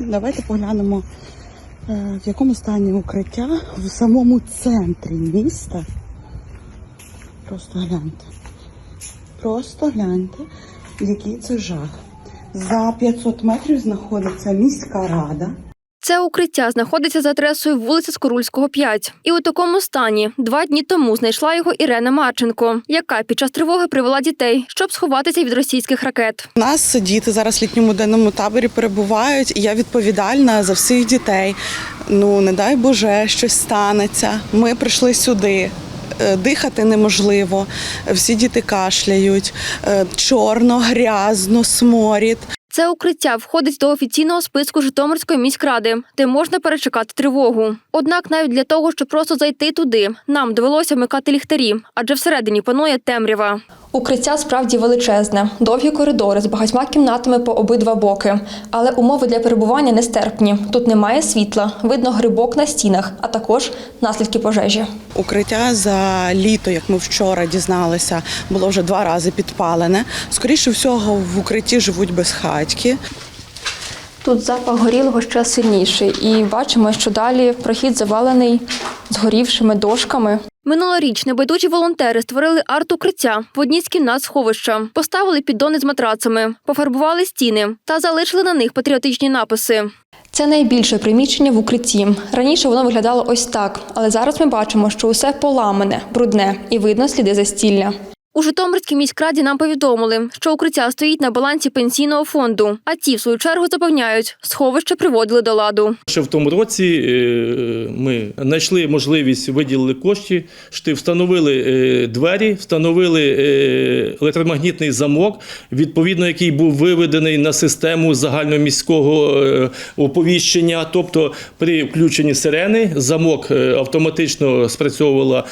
Давайте поглянемо, е, в якому стані укриття в самому центрі міста. Просто гляньте. Просто гляньте, який це жах. За 500 метрів знаходиться міська рада. Це укриття знаходиться за адресою вулиця Скорульського, 5. І у такому стані два дні тому знайшла його Ірена Марченко, яка під час тривоги привела дітей, щоб сховатися від російських ракет. У нас діти зараз в літньому денному таборі перебувають, і я відповідальна за всіх дітей. Ну, не дай Боже, щось станеться. Ми прийшли сюди. е, Дихати неможливо, всі діти кашляють, е, чорно, грязно, сморід. Це укриття входить до офіційного списку Житомирської міськради, де можна перечекати тривогу. Однак, навіть для того, щоб просто зайти туди, нам довелося вмикати ліхтарі, адже всередині панує темрява. Укриття справді величезне, довгі коридори з багатьма кімнатами по обидва боки. Але умови для перебування нестерпні. Тут немає світла, видно грибок на стінах, а також наслідки пожежі. Укриття за літо, як ми вчора дізналися, було вже два рази підпалене. Скоріше всього, в укритті живуть безхатьки. Тут запах горілого ще сильніший, і бачимо, що далі прохід завалений згорівшими дошками. Минулоріч небайдужі волонтери створили арт-укриття в одній з кімнат сховища, поставили піддони з матрацами, пофарбували стіни та залишили на них патріотичні написи. Це найбільше приміщення в укритті. Раніше воно виглядало ось так, але зараз ми бачимо, що усе поламане, брудне і видно сліди застілля. У Житомирській міськраді нам повідомили, що укриття стоїть на балансі пенсійного фонду, а ті, в свою чергу, запевняють, сховище приводили до ладу. Ще в тому році е, ми знайшли можливість виділили кошти, шти- встановили е, двері, встановили е, електромагнітний замок, відповідно, який був виведений на систему загальноміського оповіщення. Тобто, при включенні сирени замок автоматично спрацьовувала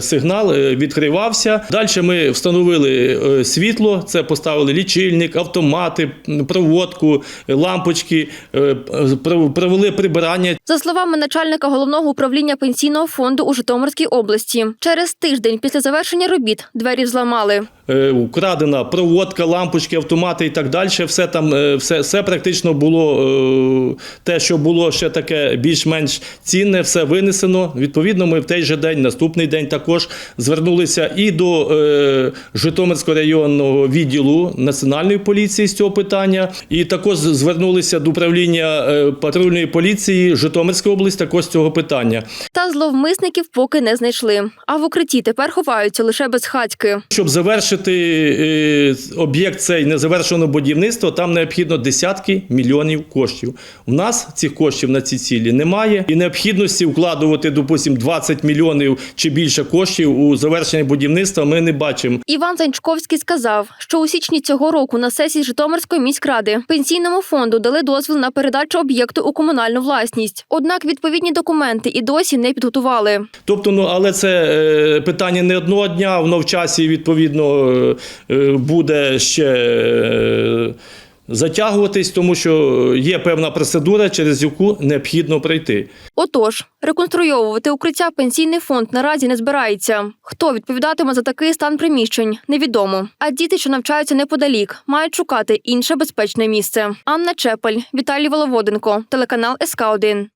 сигнал, відкривався. Далі ми встановили е, світло, це поставили лічильник, автомати, проводку, е, лампочки, е, провели прибирання. За словами начальника головного управління пенсійного фонду у Житомирській області, через тиждень після завершення робіт двері взламали. Е, Украдена проводка, лампочки, автомати і так далі. Все там, е, все, все практично було е, те, що було ще таке більш-менш цінне, все винесено. Відповідно, ми в той же день, наступний день також звернулися і до е, Житомирського районного відділу національної поліції з цього питання, і також звернулися до управління е, патрульної поліції Житомирської області також з цього питання. Та зловмисників поки не знайшли. А в укритті тепер ховаються лише безхатьки. Щоб завершити е, об'єкт цей незавершеного будівництва, там необхідно десятки мільйонів коштів. У нас цих коштів на ці цілі немає, і необхідності вкладувати, допустимо, 20 мільйонів чи більше коштів у завершення будівництва ми не бачимо. Іван Занчковський сказав, що у січні цього року на сесії Житомирської міськради пенсійному фонду дали дозвіл на передачу об'єкту у комунальну власність. Однак відповідні документи і досі не підготували. Тобто, ну але це е, питання не одного дня, воно в часі відповідно е, е, буде ще. Е, Затягуватись, тому що є певна процедура, через яку необхідно пройти. Отож, реконструйовувати укриття пенсійний фонд наразі не збирається. Хто відповідатиме за такий стан приміщень, невідомо. А діти, що навчаються неподалік, мають шукати інше безпечне місце. Анна Чепель, Віталій Воловоденко, телеканал СК 1